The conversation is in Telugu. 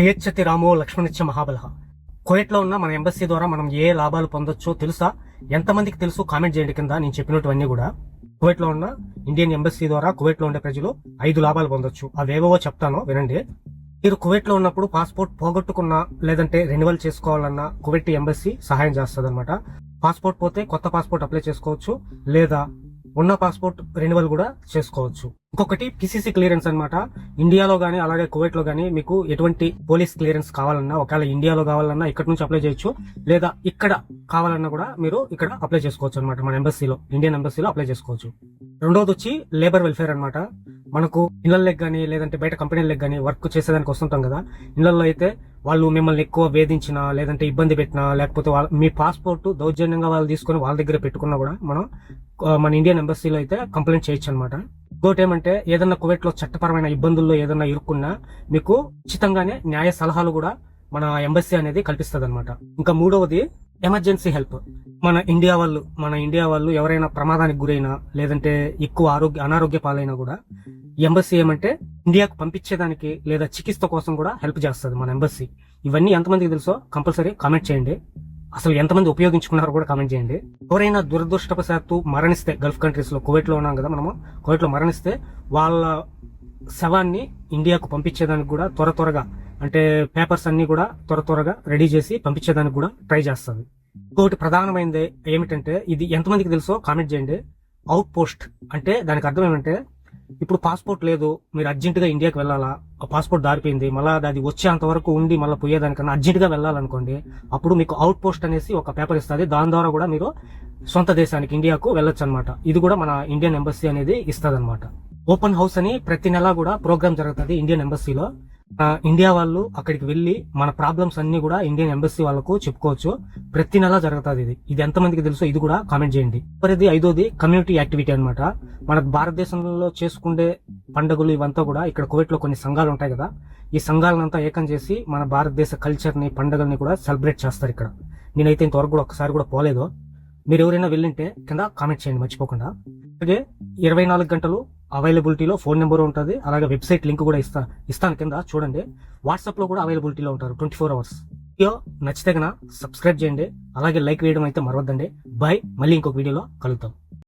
జయచ్చతి రామో లక్ష్మణిచ్చ మహాబల కోయట్లో ఉన్న మన ఎంబసీ ద్వారా మనం ఏ లాభాలు పొందొచ్చో తెలుసా? ఎంతమందికి తెలుసు? కామెంట్ చేయండి కింద. నేను చెప్పినటువన్నీ కూడా. కువైట్లో ఉన్న ఇండియన్ ఎంబసీ ద్వారా కువైట్లో ఉండే ప్రజలు ఐదు లాభాలు పొందొచ్చు. అవేవో చెప్తాను వినండి. మీరు కువైట్లో ఉన్నప్పుడు పాస్పోర్ట్ పోగొట్టుకున్నా లేదంటే రెన్యువల్ చేసుకోవాలన్నా కువైట్ ఎంబసీ సహాయం చేస్తుంది అనమాట పాస్పోర్ట్ పోతే కొత్త పాస్పోర్ట్ అప్లై చేసుకోవచ్చు లేదా ఉన్న పాస్పోర్ట్ రెన్యువల్ కూడా చేసుకోవచ్చు. ఇంకొకటి పిసిసి క్లియరెన్స్ అనమాట ఇండియాలో కానీ అలాగే కువైట్లో కానీ మీకు ఎటువంటి పోలీస్ క్లియరెన్స్ కావాలన్నా ఒకవేళ ఇండియాలో కావాలన్నా ఇక్కడ నుంచి అప్లై చేయొచ్చు. లేదా ఇక్కడ కావాలన్నా కూడా మీరు ఇక్కడ అప్లై చేసుకోవచ్చు అనమాట మన ఎంబసీలో ఇండియన్ ఎంబసీలో అప్లై చేసుకోవచ్చు. రెండోది వచ్చి లేబర్ వెల్ఫేర్ అనమాట మనకు ఇళ్ళకి కానీ లేదంటే బయట కంపెనీలకు కానీ వర్క్ చేసేదానికి వస్తుంటాం కదా. ఇళ్ళలో అయితే వాళ్ళు మిమ్మల్ని ఎక్కువ వేధించినా లేదంటే ఇబ్బంది పెట్టినా లేకపోతే వాళ్ళ మీ పాస్పోర్ట్ దౌర్జన్యంగా వాళ్ళు తీసుకొని వాళ్ళ దగ్గర పెట్టుకున్నా కూడా మనం మన ఇండియన్ ఎంబసీలో అయితే కంప్లైంట్ చేయొచ్చు అనమాట ఇంకోటి ఏమంటే ఏదన్నా కువైట్లో చట్టపరమైన ఇబ్బందుల్లో ఏదన్నా ఇరుక్కున్నా మీకు ఉచితంగానే న్యాయ సలహాలు కూడా మన ఎంబసీ అనేది కల్పిస్తుంది అనమాట ఇంకా మూడవది ఎమర్జెన్సీ హెల్ప్. మన ఇండియా వాళ్ళు మన ఇండియా వాళ్ళు ఎవరైనా ప్రమాదానికి గురైనా లేదంటే ఎక్కువ ఆరోగ్య అనారోగ్య పాలైనా కూడా ఎంబసీ ఏమంటే ఇండియాకు పంపించేదానికి లేదా చికిత్స కోసం కూడా హెల్ప్ చేస్తుంది మన ఎంబసీ. ఇవన్నీ ఎంతమందికి తెలుసో కంపల్సరీ కామెంట్ చేయండి. అసలు ఎంతమంది ఉపయోగించుకున్నారో కూడా కామెంట్ చేయండి. ఎవరైనా దురదృష్టవశాత్తు మరణిస్తే గల్ఫ్ కంట్రీస్లో కువైట్లో ఉన్నాం కదా మనము కువైట్లో మరణిస్తే వాళ్ళ శవాన్ని ఇండియాకు పంపించేదానికి కూడా త్వర త్వరగా అంటే పేపర్స్ అన్ని కూడా త్వర త్వరగా రెడీ చేసి పంపించేదానికి కూడా ట్రై చేస్తుంది. ఇంకోటి ప్రధానమైనది ఏమిటంటే ఇది ఎంతమందికి తెలుసో కామెంట్ చేయండి. అవుట్ పోస్ట్ అంటే దానికి అర్థం ఏమంటే ఇప్పుడు పాస్పోర్ట్ లేదు మీరు అర్జెంటుగా ఇండియాకి వెళ్ళాలా? ఒక పాస్పోర్ట్ దారిపోయింది మళ్ళీ అది వచ్చేంత వరకు ఉండి మళ్ళీ పోయేదానికన్నా అర్జెంట్గా వెళ్ళాలనుకోండి అప్పుడు మీకు అవుట్ పోస్ట్ అనేసి ఒక పేపర్ ఇస్తుంది. దాని ద్వారా కూడా మీరు సొంత దేశానికి ఇండియాకు వెళ్ళొచ్చు అనమాట ఇది కూడా మన ఇండియన్ ఎంబసీ అనేది ఇస్తుంది ఓపెన్ హౌస్ అని ప్రతి నెల కూడా ప్రోగ్రామ్ జరుగుతుంది ఇండియన్ ఎంబసీలో ఇండియా వాళ్ళు అక్కడికి వెళ్ళి మన ప్రాబ్లమ్స్ అన్ని కూడా ఇండియన్ ఎంబసీ వాళ్ళకు చెప్పుకోవచ్చు. ప్రతి నెల జరుగుతుంది ఇది. ఇది ఎంతమందికి తెలుసో ఇది కూడా కామెంట్ చేయండి. మరిది ఐదోది కమ్యూనిటీ యాక్టివిటీ అనమాట మన భారతదేశంలో చేసుకునే పండుగలు ఇవంతా కూడా ఇక్కడ కోవిడ్లో కొన్ని సంఘాలు ఉంటాయి కదా. ఈ సంఘాలనంతా ఏకం చేసి మన భారతదేశ కల్చర్ని పండుగల్ని కూడా సెలబ్రేట్ చేస్తారు ఇక్కడ. నేనైతే ఇంతవరకు కూడా ఒకసారి కూడా పోలేదు. మీరు ఎవరైనా వెళ్ళింటే కింద కామెంట్ చేయండి మర్చిపోకుండా. అలాగే ఇరవై నాలుగు గంటలు అవైలబిలిటీలో ఫోన్ నెంబర్ ఉంటుంది. అలాగే వెబ్సైట్ లింక్ కూడా ఇస్తా ఇస్తాను కింద చూడండి. వాట్సాప్లో కూడా అవైలబిలిటీలో ఉంటారు ట్వంటీ ఫోర్ అవర్స్. వీడియో నచ్చితే కనుక సబ్స్క్రైబ్ చేయండి. అలాగే లైక్ వేయడం అయితే మరవద్దండి. బాయ్ మళ్ళీ ఇంకొక వీడియోలో కలుద్దాం.